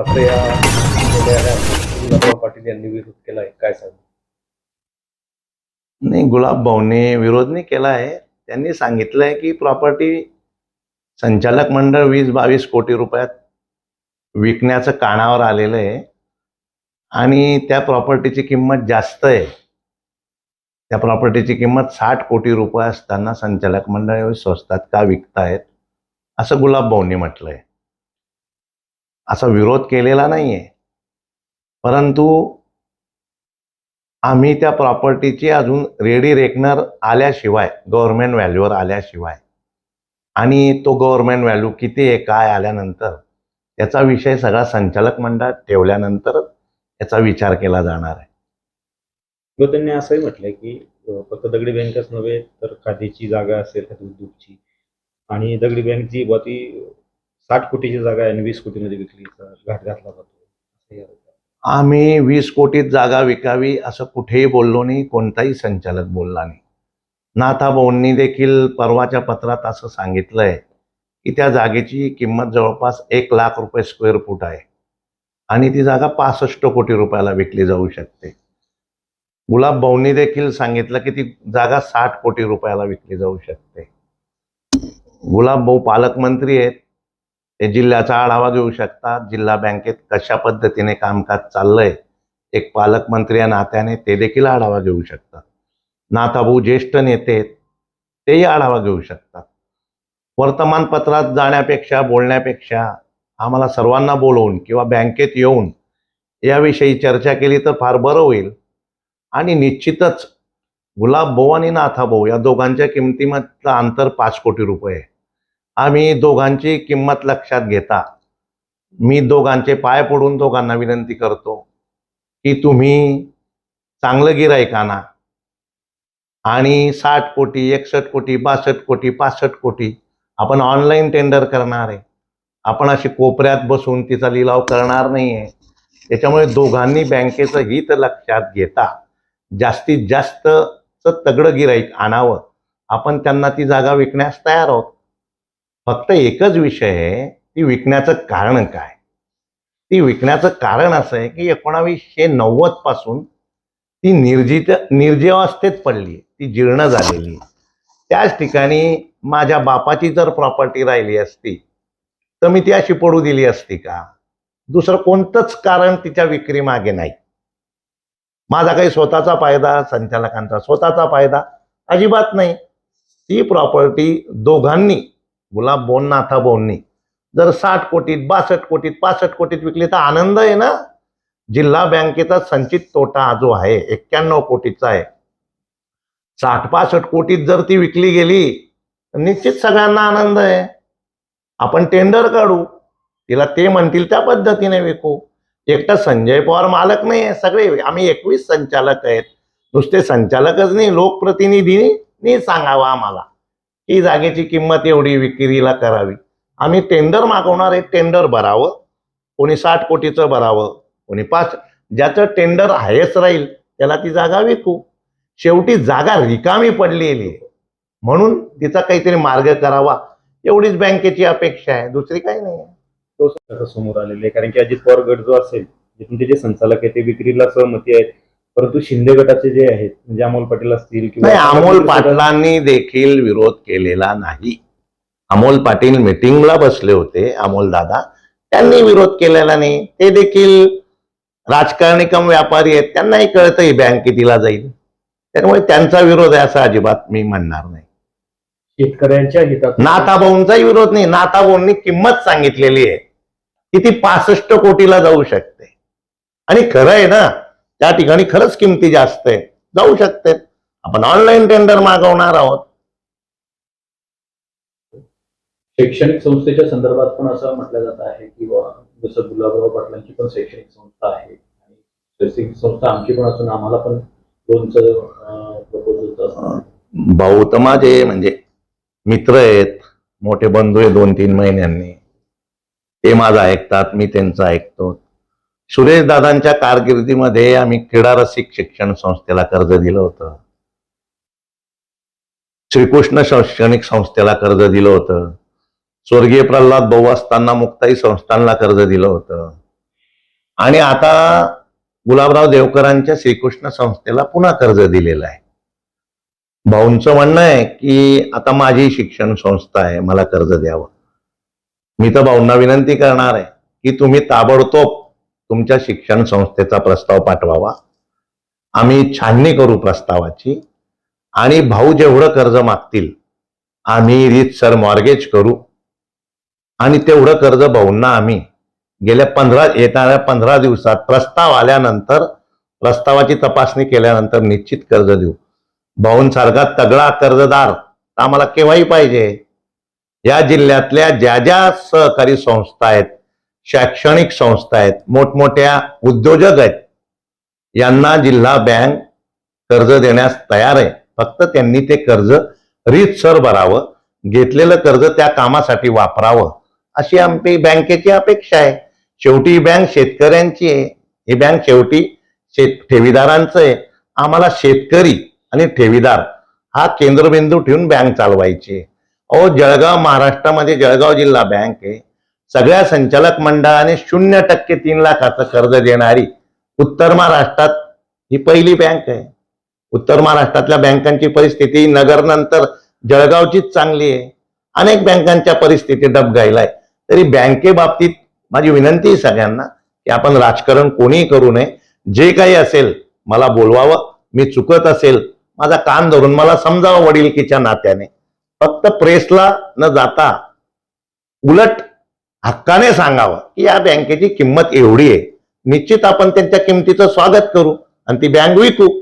मात्र या गुलाबराव पाटील यांनी विरोध केलाय. काय सांग? नाही गुलाब भाऊने विरोध नाही केला आहे त्यांनी सांगितलंय की प्रॉपर्टी संचालक मंडळ वीस बावीस कोटी रुपयात विकण्याचं कानावर आलेलं आहे. आणि त्या प्रॉपर्टीची किंमत जास्त आहे. त्या प्रॉपर्टीची किंमत साठ कोटी रुपये असताना संचालक मंडळ एवढी स्वस्तात का विकतायत? असं गुलाब भाऊंनी म्हटलंय. असा विरोध केलेला नाहीये. परंतु आम्ही त्या प्रॉपर्टीची अजून रेडी रेकनर आल्याशिवाय गव्हर्मेंट व्हॅल्यूवर आल्याशिवाय आणि तो गव्हर्मेंट व्हॅल्यू किती आहे काय आल्यानंतर त्याचा विषय सगळा संचालक मंडळात ठेवल्यानंतर याचा विचार केला जाणार आहे. मग त्यांनी असंही म्हटलंय की फक्त दगडी बँकच नव्हे तर खादीची जागा असेल खादी उद्योगची आणि दगडी बँक जी ती साठ कोटीची जागा आहे आणि वीस कोटीमध्ये विकलीचा घाट घातला जातो. आम्ही वीस कोटीत जागा विकावी असं कुठेही बोललो नाही कोणताही संचालक बोलला नाही. नाथाभाऊंनी देखील परवाच्या पत्रात असं सांगितलंय की त्या जागेची किंमत जवळपास एक लाख रुपये स्क्वेअर फूट आहे. आणि ती जागा पासष्ट कोटी रुपयाला विकली जाऊ शकते. गुलाब भाऊंनी देखील सांगितलं की ती जागा साठ कोटी रुपयाला विकली जाऊ शकते. गुलाब भाऊ पालकमंत्री आहेत. ते जिल्ह्याचा आढावा घेऊ शकतात. जिल्हा बँकेत कशा पद्धतीने कामकाज चाललंय एक पालकमंत्री या नात्याने ते देखील आढावा घेऊ शकतात. नाथाभाऊ ज्येष्ठ नेते तेही आढावा घेऊ शकतात. वर्तमानपत्रात जाण्यापेक्षा बोलण्यापेक्षा आम्हाला सर्वांना बोलवून किंवा बँकेत येऊन याविषयी चर्चा केली तर फार बरं होईल. आणि निश्चितच गुलाब भाऊ आणि नाथाभाऊ या दोघांच्या किमतीमधलं अंतर पाच कोटी रुपये आहे. आम्ही दोघांची किंमत लक्षात घेता. मी दोघांचे पाय पडून दोघांना विनंती करतो की तुम्ही चांगलं गिरायकाना आणा. आणि साठ कोटी एकसष्ट कोटी बासष्ट कोटी पासष्ट कोटी आपण ऑनलाईन टेंडर करणार आहे. आपण अशी कोपऱ्यात बसून तिचा लिलाव करणार नाही आहे त्याच्यामुळे दोघांनी बँकेचं हित लक्षात घेता. जास्तीत जास्तचं तगडं गिराईक आणावं. आपण त्यांना ती जागा विकण्यास तयार आहोत. फक्त एकच विषय आहे ती विकण्याचं कारण काय? ती विकण्याचं कारण असं आहे की एकोणावीसशे नव्वदपासून ती निर्जित निर्जीवावस्थेत पडली ती जीर्ण झालेली त्याच ठिकाणी माझ्या बापाची जर प्रॉपर्टी राहिली असती तर मी ती अशी पडू दिली असती का? दुसरं कोणतंच कारण तिच्या विक्री मागे नाही. माझा काही स्वतःचा फायदा संचालकांचा स्वतःचा फायदा अजिबात नाही. ती प्रॉपर्टी दोघांनी गुलाब बोन नाथा बोननी. जर साठ कोटीत बासष्ट कोटीत पासष्ट कोटीत विकली तर आनंद आहे ना? जिल्हा बँकेचा संचित तोटा जो आहे एक्क्याण्णव कोटीचा आहे. साठ पासष्ट कोटीत जर ती विकली गेली तर निश्चित सगळ्यांना आनंद आहे. आपण टेंडर काढू. तिला ते म्हणतील त्या पद्धतीने विकू. एकटा संजय पवार मालक नाही आहे सगळे आम्ही एकवीस संचालक आहेत. नुसते संचालकच नाही लोकप्रतिनिधींनी सांगावं आम्हाला. ही जागेची किंमत एवढी विक्रीला करावी. आम्ही टेंडर मागवणार आहे टेंडर भरावं. कोणी साठ कोटीचं भरावं कोणी पाच. ज्याचं टेंडर हायस्ट राहील त्याला ती जागा विकू. शेवटी जागा रिकामी पडलेली आहे. म्हणून तिचा काहीतरी मार्ग करावा. एवढीच बँकेची अपेक्षा आहे दुसरी काही नाही आहे. तो समोर आलेले आहे कारण की अजित पवार गट जो असेल तुमचे जे संचालक आहे ते विक्रीला सहमती आहेत. परंतु शिंदे गटाचे जे आहेत म्हणजे अमोल पाटील असतील नाही अमोल पाटलांनी देखील विरोध केलेला नाही. अमोल पाटील मिटिंगला बसले होते अमोल दादा. त्यांनी विरोध केलेला नाही. ते देखील राजकारणी कम व्यापारी आहेत. त्यांनाही कळतं ही बँक कितीला जाईल. त्यामुळे त्यांचा विरोध आहे असं अजिबात मी म्हणणार नाही. शेतकऱ्यांच्या हितात नाथाभाऊंचाही विरोध नाही. नाथाभाऊंनी किंमत सांगितलेली आहे. की ती पासष्ट कोटीला जाऊ शकते. आणि खरं आहे ना त्या ठिकाणी खरंच किमती जास्त आहे जाऊ शकते. आपण ऑनलाईन टेंडर मागवणार आहोत. शैक्षणिक संस्थेच्या संदर्भात पण असं म्हटलं जात आहे की जसं गुलाबराव पाटलांची पण शैक्षणिक संस्था आहे आणि शैक्षणिक संस्था आमची पण असून आम्हाला पण लोनचं प्रपोजल भाऊ तर माझे म्हणजे मित्र आहेत. मोठे बंधू आहे दोन तीन महिन्यांनी. ते माझं ऐकतात मी त्यांचं ऐकतो. सुरेश दादांच्या कारकिर्दीमध्ये आम्ही क्रीडा रसिक शिक्षण संस्थेला कर्ज दिलं होतं. श्रीकृष्ण शैक्षणिक संस्थेला कर्ज दिलं होतं. स्वर्गीय प्रल्हाद भाऊ असताना मुक्ताई संस्थांना कर्ज दिलं होतं. आणि आता गुलाबराव देवकरांच्या श्रीकृष्ण संस्थेला पुन्हा कर्ज दिलेलं आहे. भाऊंचं म्हणणं आहे की आता माझी शिक्षण संस्था आहे मला कर्ज द्यावं. मी तर भाऊंना विनंती करणार आहे की तुम्ही ताबडतोब तुमच्या शिक्षण संस्थेचा प्रस्ताव पाठवावा. आम्ही छाननी करू प्रस्तावाची. आणि भाऊ जेवढं कर्ज मागतील आम्ही रीतसर मॉर्गेज करू. आणि तेवढं कर्ज भाऊंना आम्ही गेल्या पंधरा येणाऱ्या पंधरा दिवसात प्रस्ताव आल्यानंतर प्रस्तावाची तपासणी केल्यानंतर निश्चित कर्ज देऊ. भाऊंसारखा तगडा कर्जदार आम्हाला केव्हाही पाहिजे. या जिल्ह्यातल्या ज्या ज्या सहकारी संस्था आहेत शैक्षणिक संस्था आहेत. मोठमोठ्या उद्योजक आहेत. यांना जिल्हा बँक कर्ज देण्यास तयार आहे. फक्त त्यांनी ते कर्ज रीतसर भरावं. घेतलेलं कर्ज त्या कामासाठी वापरावं. अशी आमची बँकेची अपेक्षा आहे. शेवटी ही बँक शेतकऱ्यांची आहे. ही बँक शेवटी शेत ठेवीदारांचं आहे. आम्हाला शेतकरी आणि ठेवीदार हा केंद्रबिंदू ठेवून बँक चालवायची आहे. अहो जळगाव महाराष्ट्रामध्ये जळगाव जिल्हा बँक आहे. सगळ्या संचालक मंडळाने शून्य टक्के तीन लाखाचं कर्ज देणारी उत्तर महाराष्ट्रात ही पहिली बँक आहे. उत्तर महाराष्ट्रातल्या बँकांची परिस्थिती नगर नंतर जळगावचीच चांगली आहे. अनेक बँकांच्या परिस्थिती डबगायला आहे तरी बँकेबाबतीत माझी विनंती आहे सगळ्यांना की आपण राजकारण कोणीही करू नये. जे काही असेल मला बोलवावं मी चुकत असेल माझा कान धरून मला समजावं वडीलकीच्या नात्याने. फक्त प्रेसला न जाता उलट हक्काने सांगावं की या बँकेची किंमत एवढी आहे. निश्चित आपण त्यांच्या किमतीचं स्वागत करू आणि ती बँक विकू.